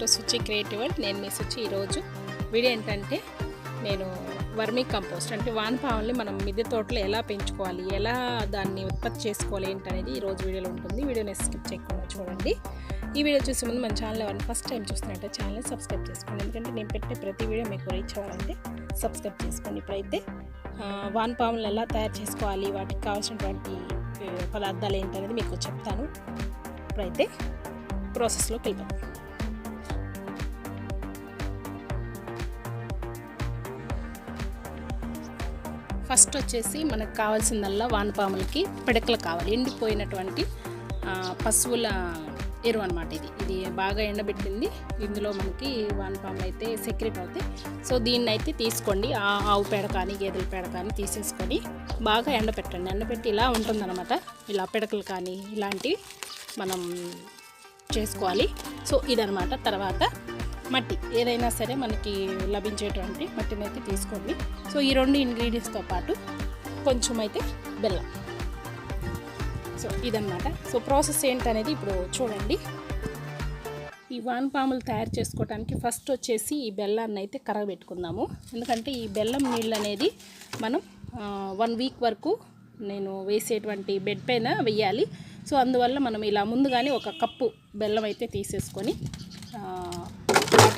Welcome to Suchi creative and నేను మీ సుచి ఈరోజు. వీడియో ఏంటంటే నేను వర్మీ కంపోస్ట్ అంటే వానపాముల్ని మనం మిద్దె తోటలో ఎలా పెంచుకోవాలి ఎలా దాన్ని ఉత్పత్తి చేసుకోవాలి ఏంటనేది ఈరోజు వీడియోలో ఉంటుంది. వీడియోని స్కిప్ చేయకుండా చూడండి. ఈ వీడియో చూసే ముందు మన ఛానల్ ఎవరైనా ఫస్ట్ టైం చూస్తున్నట్టే ఛానల్ని సబ్స్క్రైబ్ చేసుకోండి. ఎందుకంటే నేను పెట్టే ప్రతి వీడియో మీకు రీచ్ అవ్వాలంటే సబ్స్క్రైబ్ చేసుకోండి ఇప్పుడైతే. ఆ, వానపాములను ఎలా తయారు చేసుకోవాలి వాటికి కావాల్సినటువంటి పదార్థాలు ఏంటనేది మీకు చెప్తాను. ఇప్పుడైతే ప్రాసెస్లోకి వెళ్దాం ఫస్ట్ వచ్చేసి మనకు కావాల్సిందల్లా వానపాములకి పిడకలు కావాలి. ఎండిపోయినటువంటి పశువుల ఎరువు అనమాట ఇది. ఇది బాగా ఎండబెట్టింది. ఇందులో మనకి వానపాములు అయితే సెక్రెట్ అవుతాయి. సో దీన్ని అయితే తీసుకోండి. ఆ ఆవు పేడ కానీ గేదెల పేడ కానీ తీసేసుకొని బాగా ఎండబెట్టండి ఎండబెట్టి ఇలా ఉంటుందన్నమాట. ఇలా పిడకలు కానీ ఇలాంటివి మనం చేసుకోవాలి. సో ఇదనమాట తర్వాత మట్టి ఏదైనా సరే మనకి లభించేటువంటి మట్టిని అయితే తీసుకోండి. సో ఈ రెండు ఇంగ్రీడియంట్స్తో పాటు కొంచెం అయితే బెల్లం. సో ఇదన్నమాట. సో ప్రాసెస్ ఏంటనేది ఇప్పుడు చూడండి. ఈ వానపాములు తయారు చేసుకోవడానికి ఫస్ట్ వచ్చేసి ఈ బెల్లాన్ని అయితే కరగబెట్టుకుందాము. ఎందుకంటే ఈ బెల్లం నీళ్ళు అనేది మనం వన్ వీక్ వరకు నేను వేసేటువంటి బెడ్ పైన వెయ్యాలి. సో అందువల్ల మనం ఇలా ముందుగానే ఒక కప్పు బెల్లం అయితే తీసేసుకొని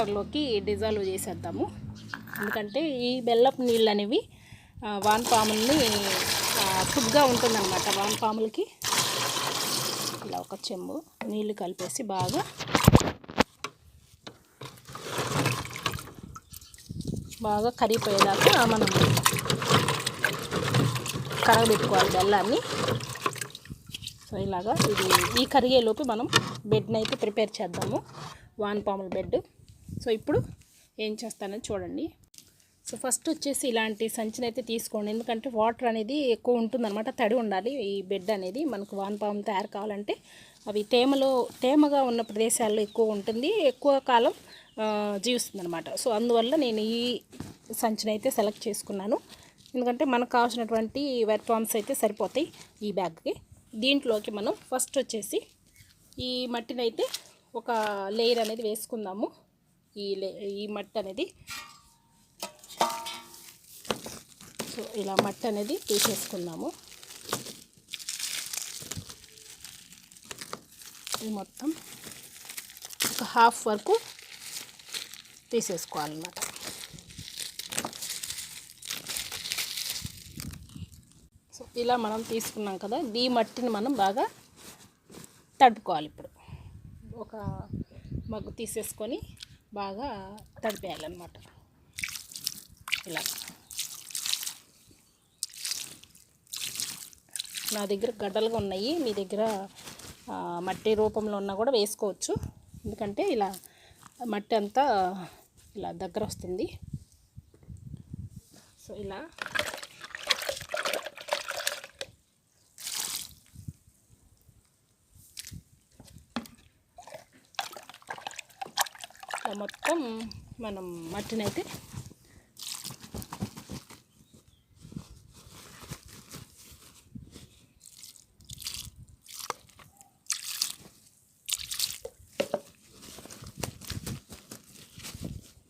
వాటర్లోకి డిజాల్వ్ చేసేద్దాము. ఎందుకంటే ఈ బెల్లపు నీళ్ళు అనేవి వానపాముల్ని ఫుడ్గా ఉంటుందన్నమాట వానపాములకి ఇలా ఒక చెంబు నీళ్ళు కలిపేసి బాగా బాగా కరిగిపోయేదాకా మనం కరగబెట్టుకోవాలి బెల్లాన్ని. సో ఇలాగా ఇది ఈ కరిగేలోపు మనం బెడ్ని అయితే ప్రిపేర్ చేద్దాము. వానపాముల బెడ్ సో ఇప్పుడు ఏం చేస్తానని చూడండి. సో ఫస్ట్ వచ్చేసి ఇలాంటి సంచిని అయితే తీసుకోండి. ఎందుకంటే వాటర్ అనేది ఎక్కువ ఉంటుందన్నమాట తడి ఉండాలి. ఈ బెడ్ అనేది మనకు వానపాము తయారు కావాలంటే అవి తేమలో తేమగా ఉన్న ప్రదేశాల్లో ఎక్కువ ఉంటుంది. ఎక్కువ కాలం జీవిస్తుందనమాట సో అందువల్ల నేను ఈ సంచిని అయితే సెలెక్ట్ చేసుకున్నాను. ఎందుకంటే మనకు కావాల్సినటువంటి వెట్ పామ్స్ అయితే సరిపోతాయి ఈ బ్యాగ్కి. దీంట్లోకి మనం ఫస్ట్ వచ్చేసి ఈ మట్టిని అయితే ఒక లేయర్ అనేది వేసుకుందాము. ఈ లే ఈ మట్టి అనేది. సో ఇలా మట్టి అనేది తీసేసుకున్నాము ఇది మొత్తం ఒక హాఫ్ వరకు తీసేసుకోవాలన్నమాట. సో ఇలా మనం తీసుకున్నాం కదా ఈ మట్టిని మనం బాగా తడుపుకోవాలి ఇప్పుడు. ఒక మగ్గు తీసేసుకొని బాగా తడిపేయాలన్నమాట. ఇలా. నా దగ్గర గడ్డలుగా ఉన్నాయి. మీ దగ్గర మట్టి రూపంలో ఉన్నా కూడా వేసుకోవచ్చు. ఎందుకంటే ఇలా మట్టి అంతా ఇలా దగ్గర వస్తుంది. సో ఇలా. మొత్తం మనం మట్టినైతే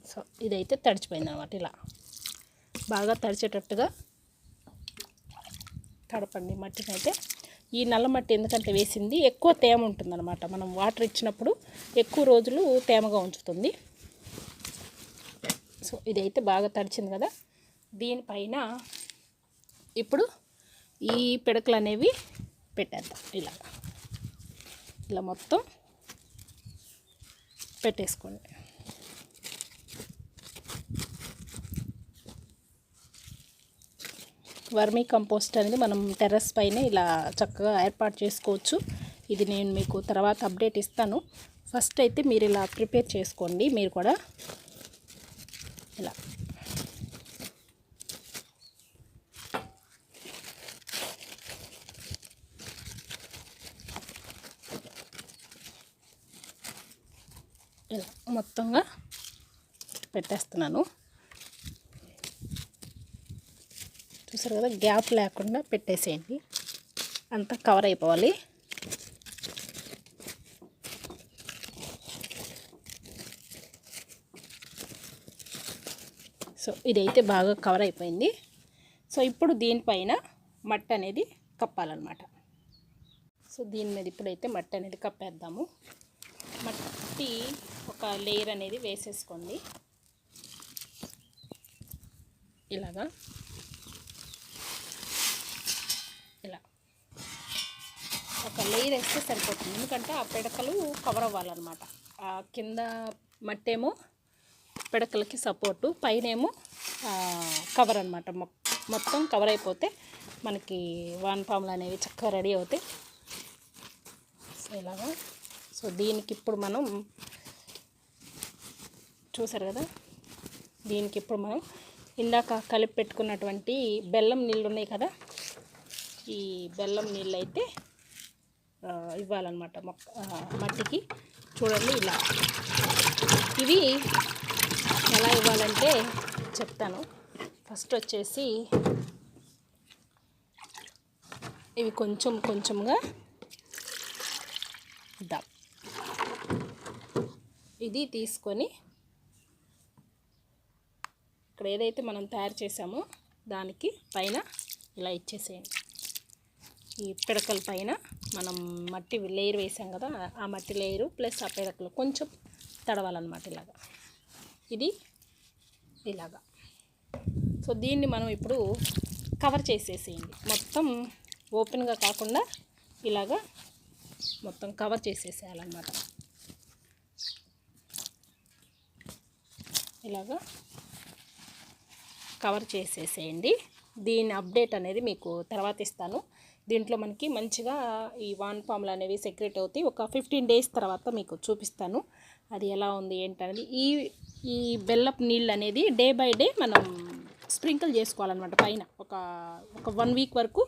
సో ఇదైతే తడిచిపోయింది అనమాట ఇలా. బాగా తడిచేటట్టుగా తడపండి మట్టిని అయితే ఈ నల్ల మట్టి ఎందుకంటే వేసింది? ఎక్కువ తేమ ఉంటుందన్నమాట. మనం వాటర్ ఇచ్చినప్పుడు ఎక్కువ రోజులు తేమగా ఉంచుతుంది. సో ఇదైతే బాగా తడిచింది కదా. దీనిపైన ఇప్పుడు ఈ పిడకలు అనేవి పెట్టేద్దాం. ఇలా. ఇలా మొత్తం పెట్టేసుకోండి. వర్మీ కంపోస్ట్ అనేది మనం టెర్రస్ పైన ఇలా చక్కగా ఏర్పాటు చేసుకోవచ్చు. ఇది నేను మీకు తర్వాత అప్డేట్ ఇస్తాను. ఫస్ట్ అయితే మీరు ఇలా ప్రిపేర్ చేసుకోండి. మీరు కూడా ఇలా. ఇలా మొత్తంగా పెట్టేస్తున్నాను. చూసారు కదా గ్యాప్ లేకుండా పెట్టేసేయండి. అంతా కవర్ అయిపోవాలి. సో ఇదైతే బాగా కవర్ అయిపోయింది. సో ఇప్పుడు దీనిపైన మట్టి అనేది కప్పాలన్నమాట. సో దీని మీద ఇప్పుడైతే మట్టి అనేది కప్పేద్దాము. మట్టి ఒక లేయర్ అనేది వేసేసుకోండి. ఇలాగా. ఒక లేయర్ వేస్తే సరిపోతుంది. ఎందుకంటే ఆ పిడకలు కవర్ అవ్వాలన్నమాట. ఆ కింద మట్టేమో పిడకలకి సపోర్టు పైనేమో కవర్ అనమాట మొత్తం కవర్ అయిపోతే మనకి వాన్ పాములు అనేవి చక్కగా రెడీ అవుతాయి. సో ఇలాగా. సో దీనికి ఇప్పుడు మనం చూసారు కదా? దీనికి ఇప్పుడు మనం ఇందాక కలిపి పెట్టుకున్నటువంటి బెల్లం నీళ్ళు ఉన్నాయి కదా? ఈ బెల్లం నీళ్ళు అయితే ఇవ్వాలన్నమాట మొక్క మట్టికి. చూడండి ఇలా. ఇవి ఎలా ఇవ్వాలంటే చెప్తాను. ఫస్ట్ వచ్చేసి ఇవి కొంచెం కొంచెంగా ఇద్దాం. ఇది తీసుకొని ఇక్కడ ఏదైతే మనం తయారు చేసామో దానికి పైన ఇలా ఇచ్చేసేయండి. ఈ పిడకల పైన మనం మట్టి లేయర్ వేసాం కదా ఆ మట్టి లేయరు ప్లస్ ఆ పిడకలు కొంచెం తడవాలన్నమాట ఇలాగా. ఇది ఇలాగా. సో దీన్ని మనం ఇప్పుడు కవర్ చేసేసేయండి. మొత్తం ఓపెన్గా కాకుండా ఇలాగా మొత్తం కవర్ చేసేసేయాలన్నమాట. ఇలాగా కవర్ చేసేసేయండి. దీని అప్డేట్ అనేది మీకు తర్వాత ఇస్తాను. దీంట్లో మనకి మంచిగా ఈ వాన్ పాములు అనేవి సెక్రెట్ అవుతాయి. ఒక ఫిఫ్టీన్ డేస్ తర్వాత మీకు చూపిస్తాను. అది ఎలా ఉంది ఏంటనేది. ఈ ఈ బెల్లపు నీళ్ళు అనేది డే బై డే మనం స్ప్రింకిల్ చేసుకోవాలన్నమాట పైన. ఒక ఒక వన్ వీక్ వరకు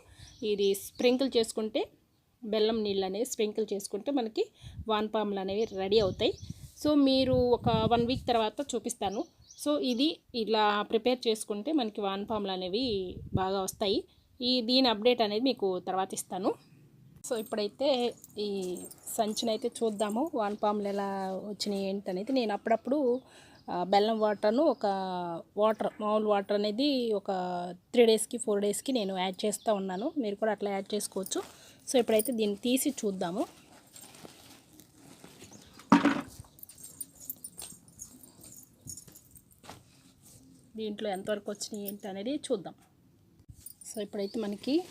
ఇది స్ప్రింకిల్ చేసుకుంటే బెల్లం నీళ్ళు అనేవి స్ప్రింకిల్ చేసుకుంటే మనకి వాన్ పాములు అనేవి రెడీ అవుతాయి. సో మీరు ఒక వన్ వీక్ తర్వాత చూపిస్తాను. సో ఇది ఇలా ప్రిపేర్ చేసుకుంటే మనకి వాన్ పాములు అనేవి బాగా వస్తాయి. ఈ దీని అప్డేట్ అనేది మీకు తర్వాత ఇస్తాను. సో ఇప్పుడైతే ఈ సంచినైతే చూద్దాము. వాన్ పాములు ఎలా వచ్చినాయి ఏంటనేది నేను అప్పుడప్పుడు బెల్లం వాటర్ను ఒక వాటర్ మామూలు వాటర్ అనేది ఒక త్రీ డేస్కి ఫోర్ డేస్కి నేను యాడ్ చేస్తూ ఉన్నాను. మీరు కూడా అట్లా యాడ్ చేసుకోవచ్చు. సో ఇప్పుడైతే దీన్ని తీసి చూద్దాము. దీంట్లో ఎంతవరకు వచ్చినాయి ఏంటి అనేది చూద్దాం. సో ఇప్పుడైతే మనకి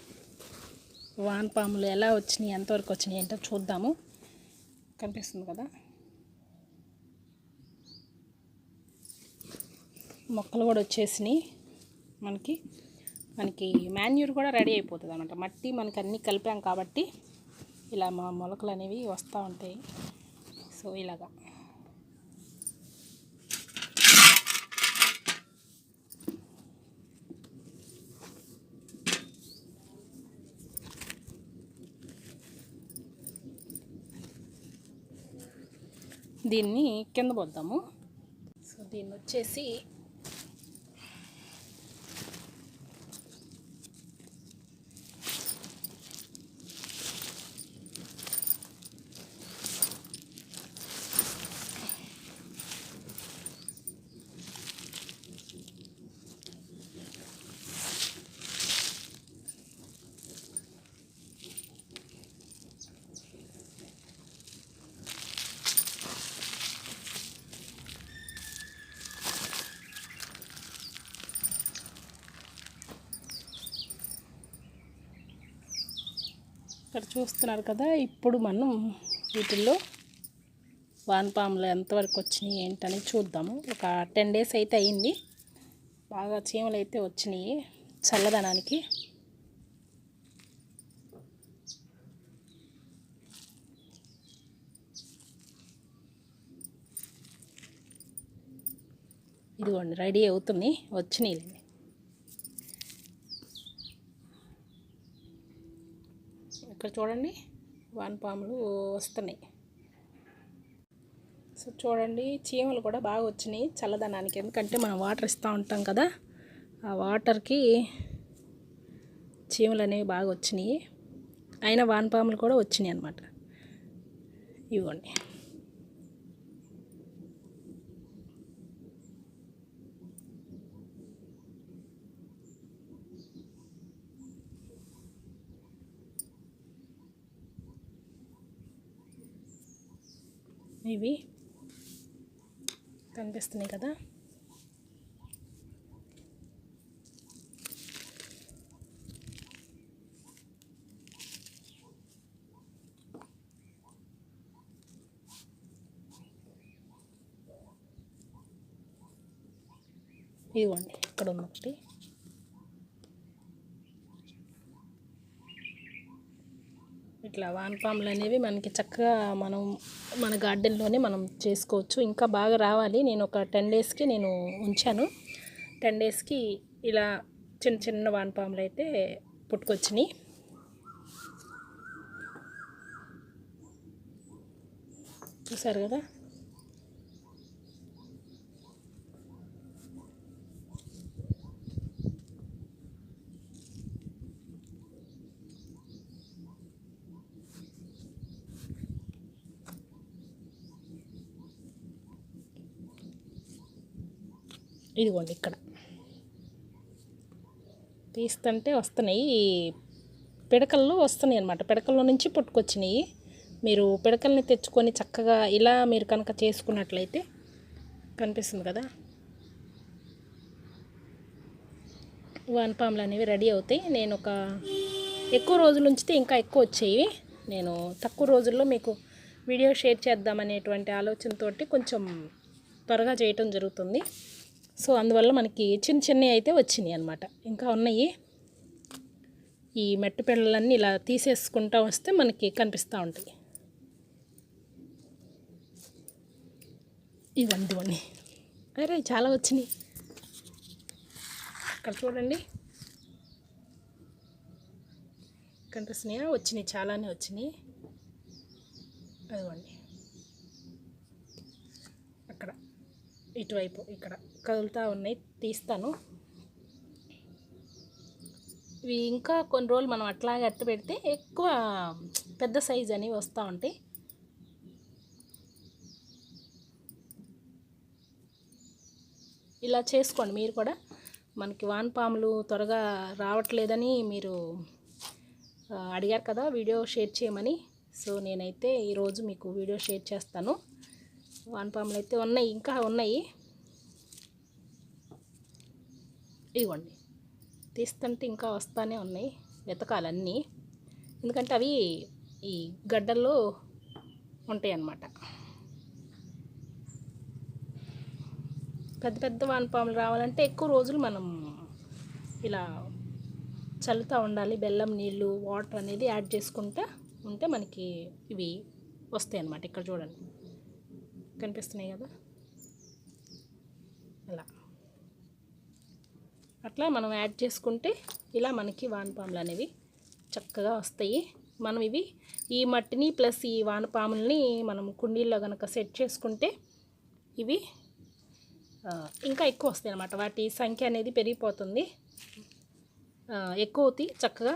వానపాములు ఎలా వచ్చినాయి ఎంతవరకు వచ్చినాయి ఏంటో చూద్దాము. కనిపిస్తుంది కదా? మొక్కలు కూడా వచ్చేసినాయి మనకి. మనకి మాన్యూర్ కూడా రెడీ అయిపోతుంది అనమాట మట్టి మనకి అన్నీ కలిపాం కాబట్టి ఇలా మా మొలకలు అనేవి వస్తూ ఉంటాయి. సో ఇలాగా. దీన్ని కింద పోద్దాము సో దీన్ని వచ్చేసి ఇక్కడ చూస్తున్నారు కదా ఇప్పుడు మనం వీటిల్లో వానపాములు ఎంతవరకు వచ్చినాయి ఏంటని చూద్దాము. ఒక టెన్ డేస్ అయితే అయ్యింది బాగా చీమలు అయితే వచ్చినాయి చల్లదనానికి. ఇదిగోండి రెడీ అవుతుంది వచ్చినాయి ఇక్కడ చూడండి. వానపాములు వస్తున్నాయి. సో చూడండి చీమలు కూడా బాగా వచ్చినాయి చల్లదనానికి. ఎందుకంటే మనం వాటర్ ఇస్తూ ఉంటాం కదా ఆ వాటర్కి చీమలు అనేవి బాగా వచ్చినాయి. అయినా వానపాములు కూడా వచ్చినాయి అన్నమాట. ఇవ్వండి. ఇవి కనిపిస్తున్నాయి కదా. ఇదిగోండి ఇక్కడ ఉంది ఒకటి ఇట్లా వానపాములు అనేవి మనకి చక్కగా మనం మన గార్డెన్లోనే మనం చేసుకోవచ్చు. ఇంకా బాగా రావాలి. నేను ఒక టెన్ డేస్కి నేను ఉంచాను. టెన్ డేస్కి ఇలా చిన్న చిన్న వానపాములు అయితే పుట్టుకొచ్చినాయి. చూసారు కదా? ఇదిగోండి ఇక్కడ. తీస్తుంటే వస్తున్నాయి. ఈ పిడకల్లో వస్తున్నాయి అనమాట పిడకల్లో నుంచి పుట్టుకొచ్చినాయి. మీరు పిడకల్ని తెచ్చుకొని చక్కగా ఇలా మీరు కనుక చేసుకున్నట్లయితే కనిపిస్తుంది కదా. వానపాములు అనేవి రెడీ అవుతాయి. నేను ఒక ఎక్కువ రోజులు ఉంచితే ఇంకా ఎక్కువ వచ్చేవి. నేను తక్కువ రోజుల్లో మీకు వీడియో షేర్ చేద్దామనేటువంటి ఆలోచనతోటి కొంచెం త్వరగా చేయటం జరుగుతుంది. సో అందువల్ల మనకి చిన్న చిన్నవి అయితే వచ్చినాయి అనమాట ఇంకా ఉన్నాయి. ఈ మెట్టు పిల్లలన్నీ ఇలా తీసేసుకుంటా వస్తే మనకి కనిపిస్తూ ఉంటాయి. ఇవన్నీ ఇవ్వండి. అరే చాలా వచ్చినాయి. ఇక్కడ చూడండి. కనిపిస్తున్నాయా? వచ్చినాయి. చాలానే వచ్చినాయి. అదిగోండి. అక్కడ. ఇటువైపు ఇక్కడ. కదులుతూ ఉన్నాయి తీస్తాను. ఇవి ఇంకా కొన్ని రోజులు మనం అట్లాగే అట్టు పెడితే ఎక్కువ పెద్ద సైజ్ అనేవి వస్తూ ఉంటాయి. ఇలా చేసుకోండి మీరు కూడా. మనకి వానపాములు త్వరగా రావట్లేదని మీరు అడిగారు కదా వీడియో షేర్ చేయమని. సో నేనైతే ఈరోజు మీకు వీడియో షేర్ చేస్తాను. వానపాములు అయితే ఉన్నాయి ఇంకా ఉన్నాయి. ఇవ్వండి. తీస్తుంటే ఇంకా వస్తానే ఉన్నాయి వెతకాలన్నీ. ఎందుకంటే అవి ఈ గడ్డల్లో ఉంటాయి అన్నమాట పెద్ద పెద్ద వానపాములు రావాలంటే ఎక్కువ రోజులు మనం ఇలా చల్లుతూ ఉండాలి. బెల్లం నీళ్ళు వాటర్ అనేది యాడ్ చేసుకుంటా ఉంటే మనకి ఇవి వస్తాయి అన్నమాట ఇక్కడ చూడండి. కనిపిస్తున్నాయి కదా ఇలా అట్లా మనం యాడ్ చేసుకుంటే ఇలా మనకి వానపాములు అనేవి చక్కగా వస్తాయి. మనం ఇవి ఈ మట్టిని ప్లస్ ఈ వానపాముల్ని మనం కుండీల్లో కనుక సెట్ చేసుకుంటే ఇవి ఇంకా ఎక్కువ వస్తాయి అన్నమాట. వాటి సంఖ్య అనేది పెరిగిపోతుంది. ఎక్కువ అవుతాయి చక్కగా.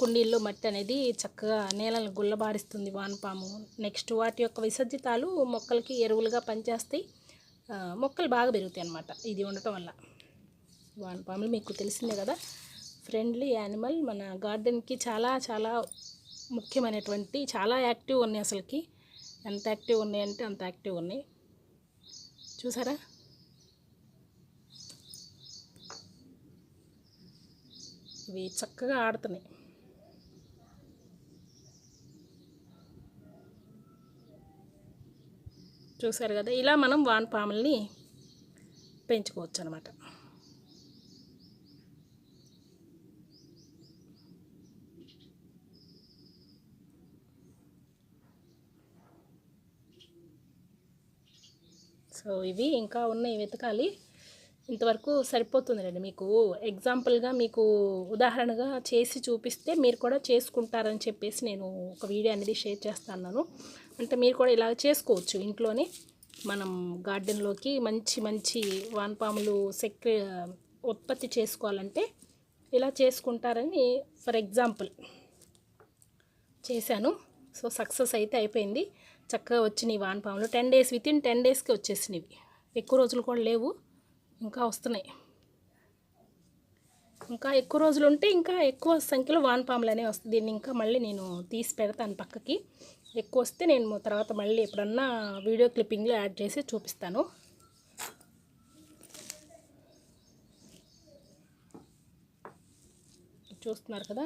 కుండీల్లో మట్టి అనేది చక్కగా నేలను గుల్లబారిస్తుంది వానపాము. నెక్స్ట్ వాటి యొక్క విసర్జితాలు మొక్కలకి ఎరువులుగా పనిచేస్తాయి. మొక్కలు బాగా పెరుగుతాయి అన్నమాట. ఇది ఉండటం వల్ల. వానపాములు మీకు తెలిసిందే కదా? ఫ్రెండ్లీ యానిమల్ మన గార్డెన్కి చాలా చాలా ముఖ్యమైనటువంటి చాలా యాక్టివ్ ఉన్నాయి అసలుకి. ఎంత యాక్టివ్ ఉన్నాయంటే అంత యాక్టివ్ ఉన్నాయి. చూసారా? ఇవి చక్కగా ఆడుతున్నాయి. చూసారు కదా ఇలా మనం వాన్ పాముల్ని పెంచుకోవచ్చు అనమాట సో ఇవి ఇంకా ఉన్నాయి వెతకాలి. ఇంతవరకు సరిపోతుందిలేండి. మీకు ఎగ్జాంపుల్గా మీకు ఉదాహరణగా చేసి చూపిస్తే మీరు కూడా చేసుకుంటారని చెప్పేసి నేను ఒక వీడియో అనేది షేర్ చేస్తున్నాను. అంటే మీరు కూడా ఇలా చేసుకోవచ్చు. ఇంట్లోనే మనం గార్డెన్లోకి మంచి మంచి వానపాములు సెక్రె ఉత్పత్తి చేసుకోవాలంటే ఇలా చేసుకుంటారని ఫర్ ఎగ్జాంపుల్ చేశాను. సో సక్సెస్ అయితే అయిపోయింది. చక్కగా వచ్చినాయి వానపాములు టెన్ డేస్ వితిన్ టెన్ డేస్కి వచ్చేసినవి. ఎక్కువ రోజులు కూడా లేవు. ఇంకా వస్తున్నాయి. ఇంకా ఎక్కువ రోజులు ఉంటే ఇంకా ఎక్కువ సంఖ్యలో వానపాములు అనేవి వస్తుంది దీన్ని ఇంకా మళ్ళీ నేను తీసి పెడతాను పక్కకి. ఎక్కువ వస్తే నేను తర్వాత మళ్ళీ ఎప్పుడన్నా వీడియో క్లిప్పింగ్లో యాడ్ చేసి చూపిస్తాను. చూస్తున్నారు కదా?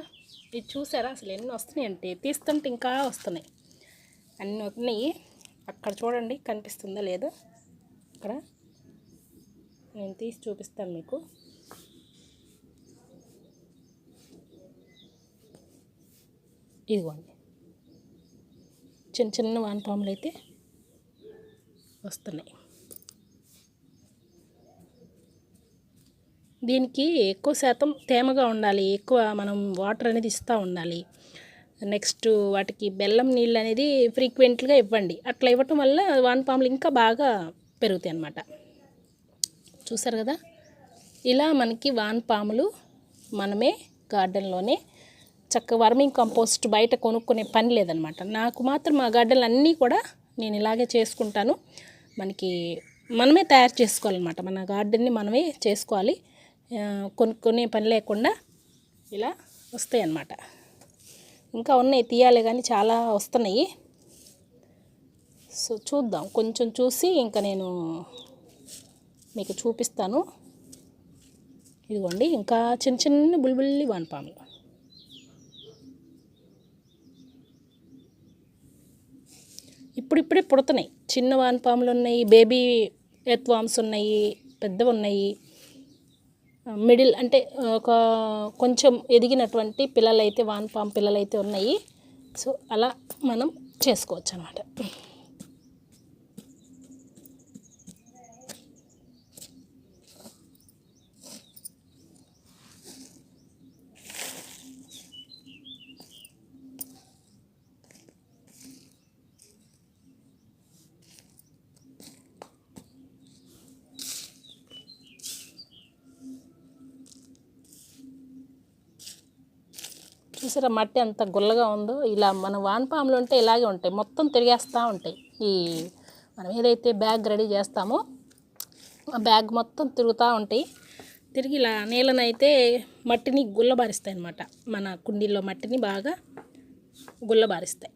ఇది చూసారా? అసలు ఎన్ని వస్తున్నాయి అంటే తీస్తుంటే ఇంకా వస్తున్నాయి. అన్నీ వస్తున్నాయి. అక్కడ చూడండి కనిపిస్తుందా లేదా? అక్కడ నేను తీసి చూపిస్తాను మీకు. ఇదిగోండి. చిన్న చిన్న వానపాములు అయితే వస్తున్నాయి. దీనికి ఎక్కువ శాతం తేమగా ఉండాలి. ఎక్కువ మనం వాటర్ అనేది ఇస్తూ ఉండాలి. నెక్స్ట్ వాటికి బెల్లం నీళ్ళు అనేది ఫ్రీక్వెంట్గా ఇవ్వండి. అట్లా ఇవ్వటం వల్ల వానపాములు ఇంకా బాగా పెరుగుతాయి అన్నమాట. చూసారు కదా? ఇలా మనకి వానపాములు మనమే గార్డెన్లోనే చక్క వర్మింగ్ కంపోస్ట్ బయట కొనుక్కునే పని లేదనమాట. నాకు మాత్రం మా గార్డెన్లు అన్నీ కూడా నేను ఇలాగే చేసుకుంటాను. మనకి మనమే తయారు చేసుకోవాలన్నమాట. మన గార్డెన్ని మనమే చేసుకోవాలి. కొనుక్కునే పని లేకుండా ఇలా వస్తాయి అన్నమాట ఇంకా ఉన్నాయి తీయాలి కానీ చాలా వస్తున్నాయి. సో చూద్దాం. కొంచెం చూసి ఇంకా నేను మీకు చూపిస్తాను. ఇదిగోండి ఇంకా చిన్న చిన్న బుల్బుల్లి వానపాములు. ఇప్పుడిప్పుడే పుడుతున్నాయి. చిన్న వానపాములు ఉన్నాయి బేబీ ఎత్వామ్స్ ఉన్నాయి పెద్దవి ఉన్నాయి. మిడిల్ అంటే ఒక కొంచెం ఎదిగినటువంటి పిల్లలైతే వానపాము పిల్లలైతే ఉన్నాయి. సో అలా మనం చేసుకోవచ్చు అనమాట చూసారా మట్టి అంత గుల్లగా ఉందో? ఇలా మన వానపాములు ఉంటే ఇలాగే ఉంటాయి. మొత్తం తిరిగేస్తూ ఉంటాయి. ఈ మనం ఏదైతే బ్యాగ్ రెడీ చేస్తామో ఆ బ్యాగ్ మొత్తం తిరుగుతూ ఉంటాయి. తిరిగి ఇలా నీళ్ళనైతే మట్టిని గుల్లబారిస్తాయి అన్నమాట. మన కుండీల్లో మట్టిని బాగా గుల్లబారిస్తాయి.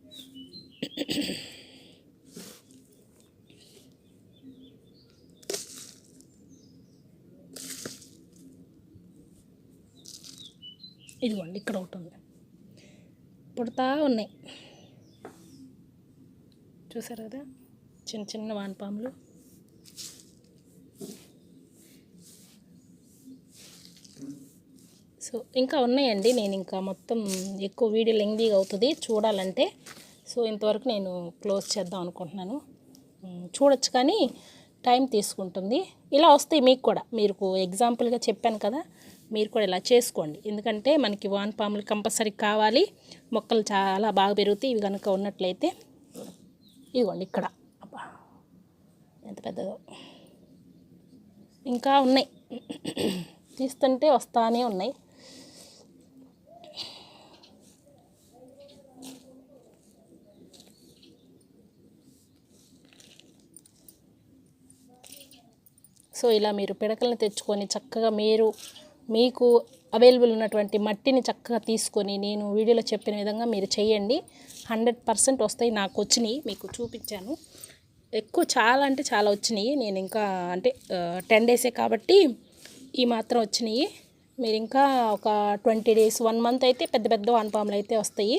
ఇదిగోండి ఇక్కడ ఒకటి ఉంది. పుడతా ఉన్నాయి. చూసారు కదా? చిన్న చిన్న వానపాములు. సో ఇంకా ఉన్నాయండి. నేను ఇంకా మొత్తం ఎక్కువ వీడియో లెంగ్దీగా అవుతుంది. చూడాలంటే. సో ఇంతవరకు నేను క్లోజ్ చేద్దాం అనుకుంటున్నాను. చూడొచ్చు కానీ టైం తీసుకుంటుంది. ఇలా వస్తాయి మీకు కూడా. మీరు ఎగ్జాంపుల్గా చెప్పాను కదా. మీరు కూడా ఇలా చేసుకోండి. ఎందుకంటే మనకి వాన్ పాములు కంపల్సరీ కావాలి. మొక్కలు చాలా బాగా పెరుగుతాయి. ఇవి కనుక ఉన్నట్లయితే ఇదిగోండి ఇక్కడ. అబ్బా ఎంత పెద్దదో. ఇంకా ఉన్నాయి. తీస్తుంటే వస్తానే ఉన్నాయి. సో ఇలా మీరు పిడకలను తెచ్చుకొని చక్కగా మీరు మీకు అవైలబుల్ ఉన్నటువంటి మట్టిని చక్కగా తీసుకొని నేను వీడియోలో చెప్పిన విధంగా మీరు చేయండి. హండ్రెడ్ పర్సెంట్ వస్తాయి నాకు వచ్చినాయి మీకు చూపించాను. ఎక్కువ చాలా అంటే చాలా వచ్చినాయి. నేను ఇంకా అంటే టెన్ డేసే కాబట్టి ఈ మాత్రం వచ్చినాయి. మీరు ఇంకా ఒక ట్వంటీ డేస్ వన్ మంత్ అయితే పెద్ద పెద్ద వానపాములు అయితే వస్తాయి.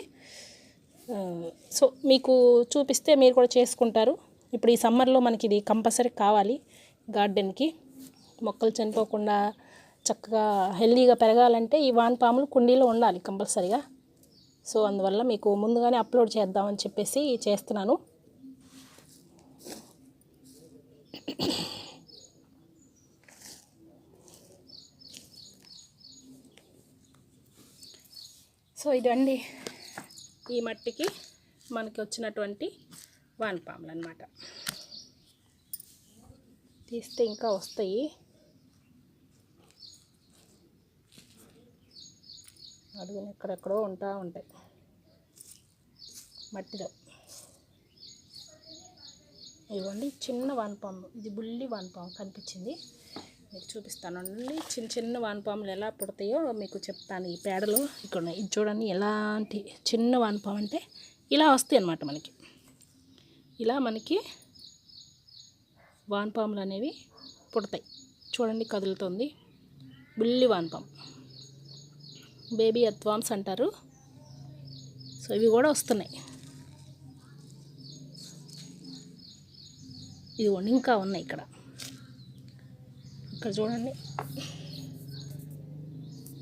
సో మీకు చూపిస్తే మీరు కూడా చేసుకుంటారు. ఇప్పుడు ఈ సమ్మర్లో మనకి ఇది కంపల్సరీ కావాలి గార్డెన్కి. మొక్కలు చనిపోకుండా చక్కగా హెల్దీగా పెరగాలంటే ఈ వానపాములు కుండీలో ఉండాలి కంపల్సరీగా. సో అందువల్ల మీకు ముందుగానే అప్లోడ్ చేద్దామని చెప్పేసి చేస్తున్నాను. సో ఇదండి ఈ మట్టికి మనకి వచ్చినటువంటి వానపాములు అన్నమాట. తీస్తే ఇంకా వస్తాయి. అడుగుని ఎక్కడెక్కడో ఉంటా ఉంటాయి మట్టిలో. ఇవ్వండి చిన్న వానపాము ఇది బుల్లి వానపాము కనిపించింది. మీకు చూపిస్తాను. అండి చిన్న చిన్న వానపాములు ఎలా పుడతాయో మీకు చెప్తాను ఈ పేడలో. ఇక్కడ ఉన్నాయి. ఇది చూడండి ఎలాంటి చిన్న వానపాము అంటే ఇలా వస్తాయి అన్నమాట మనకి. ఇలా మనకి వానపాములు అనేవి పుడతాయి. చూడండి కదులుతుంది. బుల్లి వానపాము. బేబీ అత్వామ్స్ అంటారు. సో ఇవి కూడా వస్తున్నాయి. ఇదిగోండి ఇంకా ఉన్నాయి ఇక్కడ. ఇక్కడ చూడండి.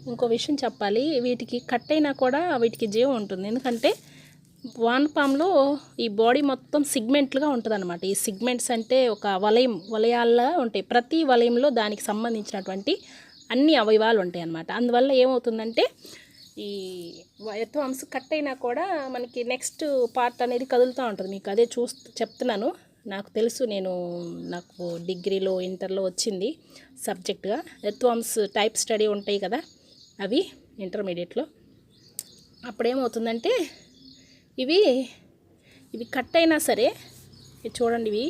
ఇంకో విషయం చెప్పాలి వీటికి కట్ అయినా కూడా వీటికి జీవం ఉంటుంది. ఎందుకంటే వానపాములో ఈ బాడీ మొత్తం సిగ్మెంట్లుగా ఉంటుంది అనమాట ఈ సిగ్మెంట్స్ అంటే ఒక వలయం వలయాల్లా ఉంటాయి. ప్రతి వలయంలో దానికి సంబంధించినటువంటి అన్ని అవయవాలు ఉంటాయి అన్నమాట. అందువల్ల ఏమవుతుందంటే ఈ ఎత్వాంశ కట్ అయినా కూడా మనకి నెక్స్ట్ పార్ట్ అనేది కదులుతూ ఉంటుంది. మీకు అదే చూస్తూ చెప్తున్నాను. నాకు తెలుసు నేను నాకు డిగ్రీలో ఇంటర్లో వచ్చింది సబ్జెక్ట్గా ఎత్వాంస్ టైప్ స్టడీ ఉంటాయి కదా అవి ఇంటర్మీడియట్లో అప్పుడేమవుతుందంటే ఇవి ఇవి కట్ అయినా సరే చూడండి ఇవి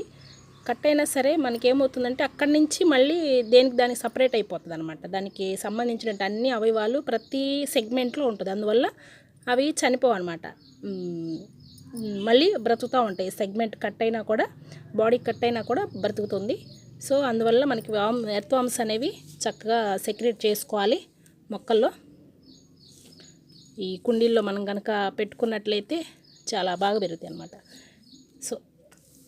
కట్ అయినా సరే మనకి ఏమవుతుందంటే అక్కడి నుంచి మళ్ళీ దేనికి దానికి సపరేట్ అయిపోతుంది అనమాట దానికి సంబంధించిన అన్ని అవయవాలు ప్రతి సెగ్మెంట్లో ఉంటుంది. అందువల్ల అవి చనిపోవు అనమాట మళ్ళీ బ్రతుకుతూ ఉంటాయి. సెగ్మెంట్ కట్ అయినా కూడా బాడీ కట్ అయినా కూడా బ్రతుకుతుంది. సో అందువల్ల మనకి వామ్ ఎర్త్వామ్స్ అనేవి చక్కగా సెక్రేట్ చేసుకోవాలి మొక్కల్లో. ఈ కుండీల్లో మనం కనుక పెట్టుకున్నట్లయితే చాలా బాగా పెరుగుతాయి అన్నమాట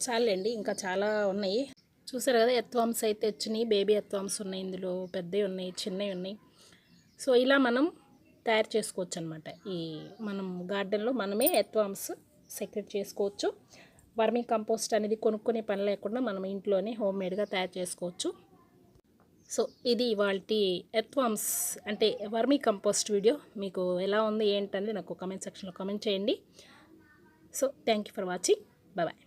చాలండి ఇంకా చాలా ఉన్నాయి. చూసారు కదా ఎత్వామ్స్ అయితే వచ్చినాయి బేబీ ఎత్వామ్స్ ఉన్నాయి ఇందులో పెద్దవి ఉన్నాయి చిన్నవి ఉన్నాయి. సో ఇలా మనం తయారు చేసుకోవచ్చు అనమాట ఈ మనం గార్డెన్లో మనమే ఎత్వామ్స్ సెక్రెట్ చేసుకోవచ్చు. వర్మీ కంపోస్ట్ అనేది కొనుక్కునే పని లేకుండా మనం ఇంట్లోనే హోమ్ మేడ్గా తయారు చేసుకోవచ్చు. సో ఇది ఇవాళ ఎర్త్వామ్స్ అంటే వర్మీ కంపోస్ట్ వీడియో. మీకు ఎలా ఉంది ఏంటంటే నాకు కామెంట్ సెక్షన్లో కామెంట్ చేయండి. So thank you for watching. Bye.